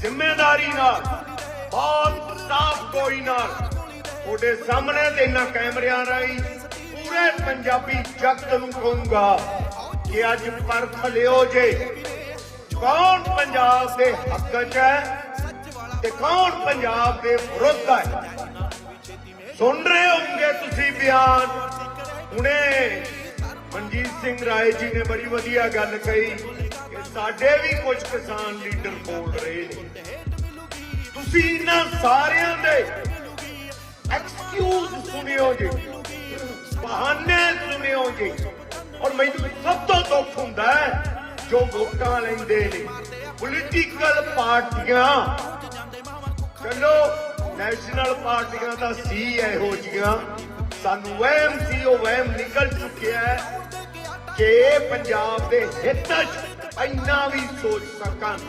ਜ਼ਿੰਮੇਵਾਰੀ ਨਾਲ, ਬਹੁਤ ਸਾਫ਼ ਕੋਈ ਨਾਲ, ਤੁਹਾਡੇ ਸਾਹਮਣੇ ਤੇ ਇਹਨਾਂ ਕੈਮਰਿਆਂ ਰਾਹੀਂ ਪੂਰੇ ਪੰਜਾਬੀ ਜਗਤ ਨੂੰ ਕਹੂੰਗਾ ਕਿ ਅੱਜ ਪਰਖ ਲਿਓ ਜੇ। ਕੌਣ ਪੰਜਾਬ ਦੇ ਹੱਕ 'ਚ ਹੈ ਤੇ ਕੌਣ ਪੰਜਾਬ ਦੇ ਵਿਰੁੱਧ ਹੈ? ਸੁਣ ਰਹੇ ਹੋਵੋਗੇ ਤੁਸੀਂ ਬਿਆਨ। ਹੁਣੇ ਮਨਜੀਤ ਸਿੰਘ ਰਾਏ ਜੀ ਨੇ ਬੜੀ ਵਧੀਆ ਗੱਲ ਕਹੀ। ਸਾਡੇ ਵੀ ਕੁਝ ਕਿਸਾਨ ਲੀਡਰ ਬੋਲ ਰਹੇ ਨੇ। ਤੁਸੀਂ ਇਹਨਾਂ ਸਾਰਿਆਂ ਦੇ ਐਕਸਕਿਊਜ਼ ਸੁਣਿਓ ਜੀ, ਬਹਾਨੇ ਸੁਣਿਓ ਜੀ। ਔਰ ਮੈਨੂੰ ਸਭ ਤੋਂ ਦੁੱਖ ਹੁੰਦਾ ਹੈ, ਜੋ ਵੋਟਾਂ ਲੈਂਦੇ ਨੇ ਪੋਲੀਟੀਕਲ ਪਾਰਟੀਆਂ। ਚਲੋ ਨੈਸ਼ਨਲ ਪਾਰਟੀਆਂ ਦਾ ਸੀ ਇਹੋ ਜੀਆਂ ਸਾਨੂੰ ਵਹਿਮ ਸੀ, ਉਹ ਵਹਿਮ ਨਿਕਲ ਚੁੱਕਿਆ ਹੈ। ਕਿ ਪੰਜਾਬ ਦੇ ਹਿੱਤ 'ਚ ਇੰਨਾ ਵੀ ਸੋਚ ਸਕਣ